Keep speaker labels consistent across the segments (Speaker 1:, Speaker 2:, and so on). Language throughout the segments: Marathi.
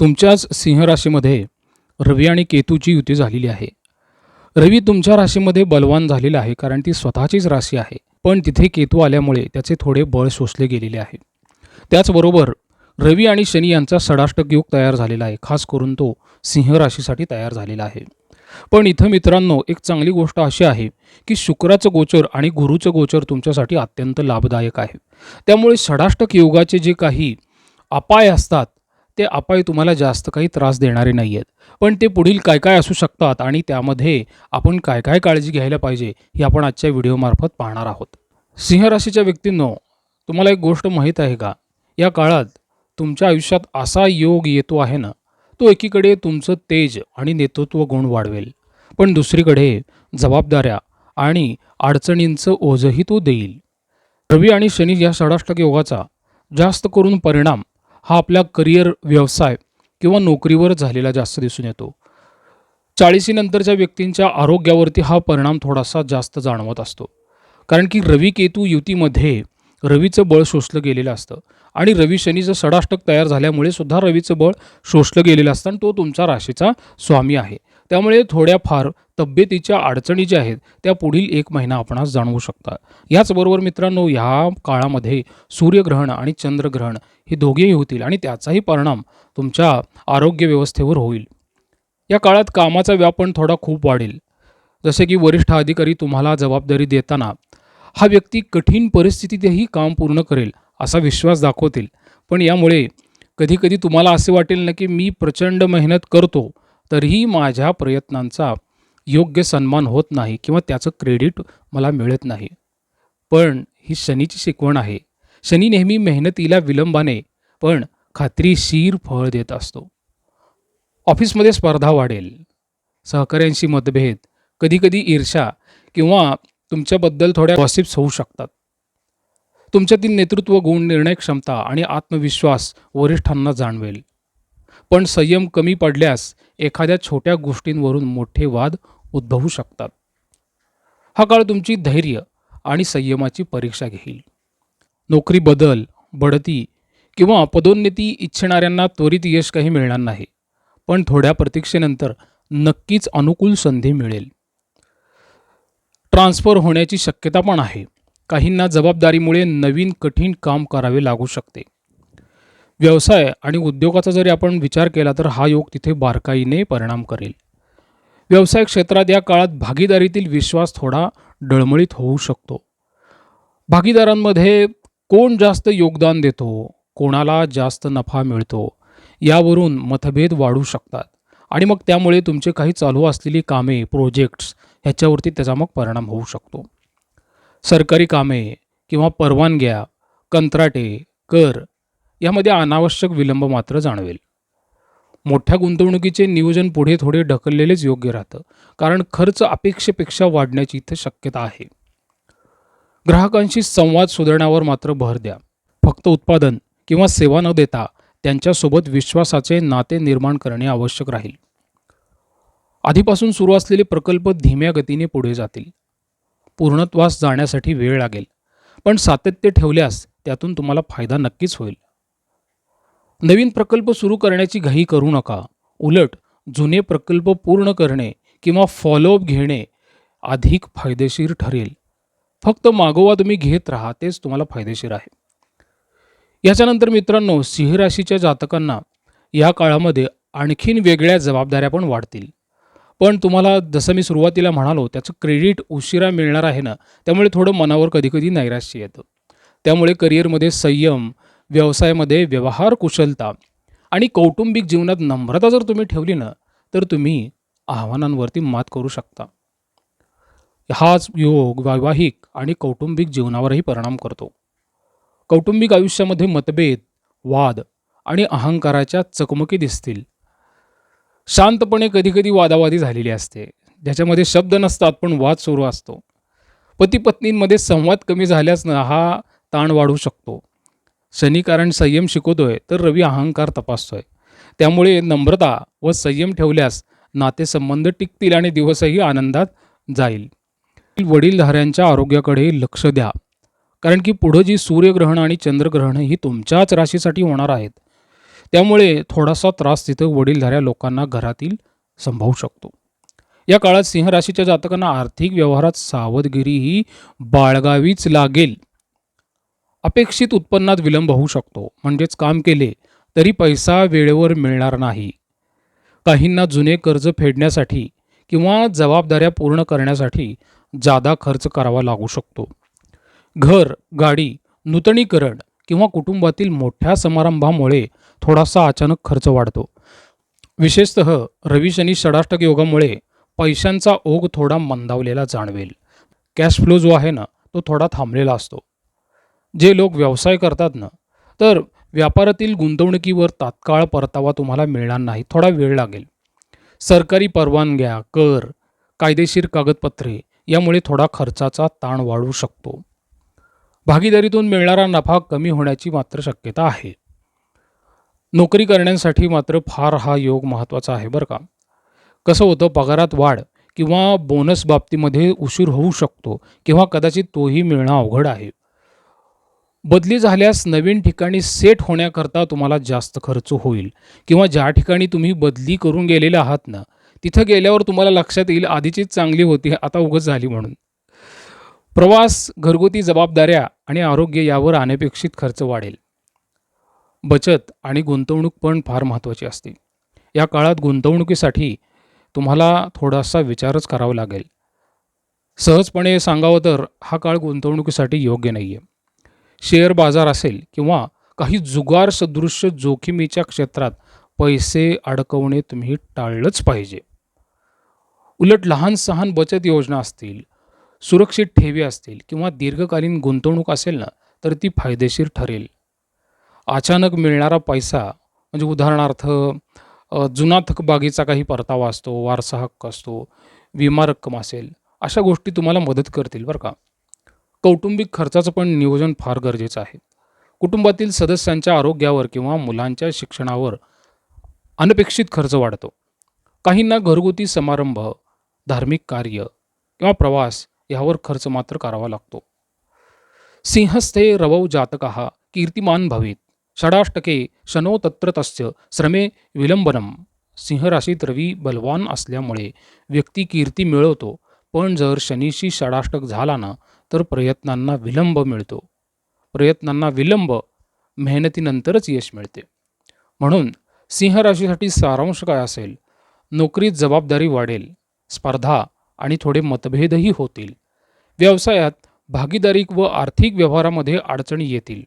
Speaker 1: तुमच्याच सिंह राशीमध्ये रवी आणि केतूची युती झालेली आहे. रवी तुमच्या राशीमध्ये बलवान झालेला आहे कारण ती स्वतःचीच राशी आहे. पण तिथे केतू आल्यामुळे त्याचे थोडे बळ शोषले गेलेले आहे. त्याचबरोबर रवी आणि शनी यांचा सडाष्टक योग तयार झालेला आहे खास करून तो सिंह राशीसाठी तयार झालेला आहे. पण इथं मित्रांनो एक चांगली गोष्ट अशी आहे की शुक्राचं गोचर आणि गुरुचं गोचर तुमच्यासाठी अत्यंत लाभदायक आहे. त्यामुळे षडाष्टक योगाचे जे काही अपाय असतात ते अपाय तुम्हाला जास्त काही त्रास देणारे नाही आहेत पण ते पुढील काय काय असू शकतात आणि त्यामध्ये आपण काय काय काळजी घ्यायला पाहिजे हे आपण आजच्या व्हिडिओमार्फत पाहणार आहोत. सिंह राशीच्या व्यक्तींनो तुम्हाला एक गोष्ट माहीत आहे का? या काळात तुमच्या आयुष्यात असा योग येतो आहे ना तो एकीकडे तुमचं तेज आणि नेतृत्व गुण वाढवेल. पण दुसरीकडे जबाबदाऱ्या आणि अडचणींचं ओझंही तो देईल. रवी आणि शनी या षडाष्टक योगाचा जास्त करून परिणाम हा आपल्या करिअर व्यवसाय किंवा नोकरीवर झालेला जास्त दिसून येतो. चाळीसीनंतरच्या व्यक्तींच्या आरोग्यावरती हा परिणाम थोडासा जास्त जाणवत असतो. कारण की रवी केतू युतीमध्ये रवीचं बळ शोषलं गेलेलं असतं आणि रवी शनीचं सडाष्टक तयार झाल्यामुळे सुद्धा रवीचं बळ शोषलं गेलेलं असतं आणि तो तुमच्या राशीचा स्वामी आहे. त्यामुळे थोड्याफार तब्येतीच्या अडचणी ज्या आहेत त्या पुढील एक महिना आपणास जाणवू शकता याचबरोबर मित्रांनो ह्या काळामध्ये सूर्यग्रहण आणि चंद्रग्रहण हे दोघेही होतील आणि त्याचाही परिणाम तुमच्या आरोग्य व्यवस्थेवर होईल. या काळात कामाचा व्यापण थोडा खूप वाढेल. जसे की वरिष्ठ अधिकारी तुम्हाला जबाबदारी देताना हा व्यक्ती कठीण परिस्थितीतही काम पूर्ण करेल असा विश्वास दाखवतील. पण यामुळे कधीकधी तुम्हाला असे वाटेल ना की मी प्रचंड मेहनत करतो तरीही माझ्या प्रयत्नांचा योग्य सन्मान होत नाही किंवा त्याचं क्रेडिट मला मिळत नाही. पण ही शनीची शिकवण आहे. शनी नेहमी मेहनतीला विलंबाने पण खात्रीशीर फळ देत असतो. ऑफिसमध्ये स्पर्धा वाढेल. सहकाऱ्यांशी मतभेद कधीकधी ईर्षा किंवा तुमच्याबद्दल थोड्या गॉसिप्स होऊ शकतात. तुमच्यातील नेतृत्व गुण निर्णय क्षमता आणि आत्मविश्वास वरिष्ठांना जाणवेल. पण संयम कमी पडल्यास एखाद्या छोट्या गोष्टींवरून मोठे वाद उद्भवू शकतात. हा काळ तुमची धैर्य आणि संयमाची परीक्षा घेईल. नोकरी बदल बढती किंवा पदोन्नती इच्छिणाऱ्यांना त्वरित यश काही मिळणार नाही पण थोड्या प्रतीक्षेनंतर नक्कीच अनुकूल संधी मिळेल. ट्रान्सफर होण्याची शक्यता पण आहे. काहींना जबाबदारीमुळे नवीन कठीण काम करावे लागू शकते. व्यवसाय आणि उद्योगाचा जरी आपण विचार केला तर हा योग तिथे बारकाईने परिणाम करेल. व्यवसाय क्षेत्रात या काळात भागीदारीतील विश्वास थोडा डळमळीत होऊ शकतो. भागीदारांमध्ये कोण जास्त योगदान देतो कोणाला जास्त नफा मिळतो यावरून मतभेद वाढू शकतात. आणि मग त्यामुळे तुमचे काही चालू असलेली कामे प्रोजेक्ट्स ह्याच्यावरती त्याचा मग परिणाम होऊ शकतो. सरकारी कामे किंवा परवानग्या कंत्राटे कर यामध्ये अनावश्यक विलंब मात्र जाणवेल. मोठ्या गुंतवणुकीचे नियोजन पुढे थोडे ढकललेलेच योग्य राहतं कारण खर्च अपेक्षेपेक्षा वाढण्याची इथे शक्यता आहे. ग्राहकांशी संवाद सुधारण्यावर मात्र भर द्या. फक्त उत्पादन किंवा सेवा न देता त्यांच्यासोबत विश्वासाचे नाते निर्माण करणे आवश्यक राहील. आधीपासून सुरू असलेले प्रकल्प धीम्या गतीने पुढे जातील. पूर्णत्वास जाण्यासाठी वेळ लागेल. पण सातत्य ठेवल्यास त्यातून तुम्हाला फायदा नक्कीच होईल. नवीन प्रकल्प सुरू करण्याची घाई करू नका. उलट जुने प्रकल्प पूर्ण करणे किंवा फॉलोअप घेणे अधिक फायदेशीर ठरेल. फक्त मागोवा तुम्ही घेत राहा तेच तुम्हाला फायदेशीर आहे. याच्यानंतर मित्रांनो सिंह राशीच्या जातकांना या काळामध्ये आणखीन वेगळ्या जबाबदाऱ्या पण वाढतील. पण तुम्हाला जसं मी सुरुवातीला म्हणालो त्याचं क्रेडिट उशिरा मिळणार आहे ना त्यामुळे थोडं मनावर कधीकधी नैराश्य येतं. त्यामुळे करिअरमध्ये संयम व्यवसायामध्ये व्यवहार कुशलता आणि कौटुंबिक जीवनात नम्रता जर तुम्ही ठेवली ना तर तुम्ही आव्हानांवरती मात करू शकता. हाच योग वैवाहिक आणि कौटुंबिक जीवनावरही परिणाम करतो. कौटुंबिक आयुष्यामध्ये मतभेद वाद आणि अहंकाराच्या चकमकी दिसतील. शांतपणे कधीकधी वादावादी झालेली असते. ज्याच्यामध्ये शब्द नसतात पण वाद सुरू असतो. पती पत्नींमध्ये संवाद कमी झाल्यास हा ताण वाढू शकतो. शनी कारण संयम शिकवतोय तर रवी अहंकार तपासतोय. त्यामुळे नम्रता व संयम ठेवल्यास नातेसंबंध टिकतील आणि दिवसही आनंदात जाईल. वडीलधाऱ्यांच्या आरोग्याकडे लक्ष द्या. कारण की पुढं जी सूर्यग्रहण आणि चंद्रग्रहण ही तुमच्याच राशीसाठी होणार आहेत. त्यामुळे थोडासा त्रास तिथं वडीलधाऱ्या लोकांना घरातील संभावू शकतो. या काळात सिंह राशीच्या जातकांना आर्थिक व्यवहारात सावधगिरी ही बाळगावीच लागेल. अपेक्षित उत्पन्नात विलंब होऊ शकतो. म्हणजेच काम केले तरी पैसा वेळेवर मिळणार नाही. काहींना जुने कर्ज फेडण्यासाठी किंवा जबाबदाऱ्या पूर्ण करण्यासाठी जादा खर्च करावा लागू शकतो. घर गाडी नूतनीकरण किंवा कुटुंबातील मोठ्या समारंभामुळे थोडासा अचानक खर्च वाढतो. विशेषतः रवी शनी षडाष्टक योगामुळे पैशांचा ओघ थोडा मंदावलेला जाणवेल. कॅश फ्लो जो आहे ना तो थोडा थांबलेला असतो. जे लोक व्यवसाय करतात ना तर व्यापारातील गुंतवणुकीवर तात्काळ परतावा तुम्हाला मिळणार नाही थोडा वेळ लागेल. सरकारी परवानग्या कर कायदेशीर कागदपत्रे यामुळे थोडा खर्चाचा ताण वाढू शकतो. भागीदारीतून मिळणारा नफा कमी होण्याची मात्र शक्यता आहे. नोकरी करण्यासाठी मात्र फार हा योग महत्त्वाचा आहे बरं का. कसं होतं पगारात वाढ किंवा बोनस बाबतीमध्ये उशीर होऊ शकतो किंवा कदाचित तोही मिळणं अवघड आहे. बदली झाल्यास नवीन ठिकाणी सेट होण्याकरता तुम्हाला जास्त खर्च होईल. किंवा ज्या ठिकाणी तुम्ही बदली करून गेलेले आहात ना तिथं गेल्यावर तुम्हाला लक्षात येईल आधीचीच चांगली होती आता उगत झाली म्हणून. प्रवास घरगुती जबाबदाऱ्या आणि आरोग्य यावर अनपेक्षित खर्च वाढेल. बचत आणि गुंतवणूक पण फार महत्त्वाची असते. या काळात गुंतवणुकीसाठी तुम्हाला थोडासा विचारच करावा लागेल. सहजपणे सांगावं तर हा काळ गुंतवणुकीसाठी योग्य नाही आहे शेअर बाजार असेल किंवा काही जुगार सदृश्य जोखमीच्या क्षेत्रात पैसे अडकवणे तुम्ही टाळलंच पाहिजे. उलट लहान सहान बचत योजना असतील सुरक्षित ठेवी असतील किंवा दीर्घकालीन गुंतवणूक असेल ना तर ती फायदेशीर ठरेल. अचानक मिळणारा पैसा म्हणजे उदाहरणार्थ जुना थकबागीचा काही परतावा असतो वारसा हक्क असतो विमा रक्कम असेल अशा गोष्टी तुम्हाला मदत करतील बरं का. कौटुंबिक खर्चाचं पण नियोजन फार गरजेचं आहे. कुटुंबातील सदस्यांच्या आरोग्यावर किंवा मुलांच्या शिक्षणावर अनपेक्षित खर्च वाढतो. काहींना घरगुती समारंभ धार्मिक कार्य किंवा प्रवास यावर खर्च मात्र करावा लागतो. सिंहस्थे रवौ जातकः कीर्तिमान भवेत. षडाष्टके शनो तत्र तस्य श्रमे विलंबनम सिंहराशीत रवी बलवान असल्यामुळे व्यक्ती कीर्ती मिळवतो पण जर शनीशी षडाष्टक झाला ना तर प्रयत्नांना विलंब मिळतो. प्रयत्नांना विलंब मेहनतीनंतरच यश मिळते. म्हणून सिंह राशीसाठी सारांश काय असेल? नोकरीत जबाबदारी वाढेल स्पर्धा आणि थोडे मतभेदही होतील. व्यवसायात भागीदारी व आर्थिक व्यवहारामध्ये अडचणी येतील.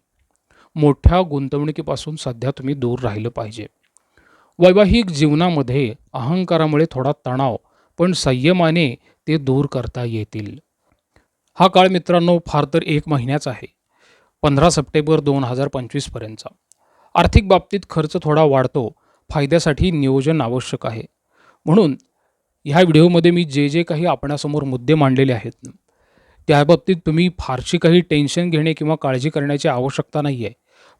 Speaker 1: मोठ्या गुंतवणुकीपासून सध्या तुम्ही दूर राहिलं पाहिजे. वैवाहिक जीवनामध्ये अहंकारामुळे थोडा तणाव पण संयमाने ते दूर करता येतील. हा काळ मित्रांनो फार तर एक महिन्याचा आहे. पंधरा सप्टेंबर दोन हजार पंचवीसपर्यंतचा आर्थिक बाबतीत खर्च थोडा वाढतो फायद्यासाठी नियोजन आवश्यक आहे. म्हणून ह्या व्हिडिओमध्ये मी जे जे काही आपणासमोर मुद्दे मांडलेले आहेत त्याबाबतीत तुम्ही फारशी काही टेन्शन घेणे किंवा काळजी करण्याची आवश्यकता नाही आहे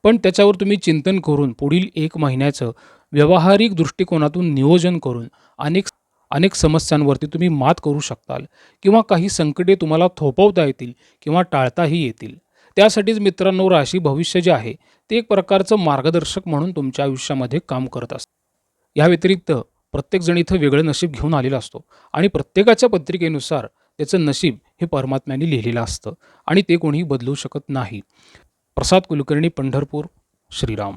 Speaker 1: पण त्याच्यावर तुम्ही चिंतन करून पुढील एक महिन्याचं व्यावहारिक दृष्टिकोनातून नियोजन करून अनेक अनेक समस्यांवरती तुम्ही मात करू शकताल किंवा काही संकटे तुम्हाला थोपवता येतील किंवा टाळताही येतील. त्यासाठीच मित्रांनो राशी भविष्य जे आहे ते एक प्रकारचं मार्गदर्शक म्हणून तुमच्या आयुष्यामध्ये काम करत असतं. या व्यतिरिक्त प्रत्येकजण इथं वेगळं नशीब घेऊन आलेला असतो आणि प्रत्येकाच्या पत्रिकेनुसार त्याचं नशीब हे परमात्म्याने लिहिलेलं असतं आणि ते कोणीही बदलू शकत नाही. प्रसाद कुलकर्णी पंढरपूर श्रीराम.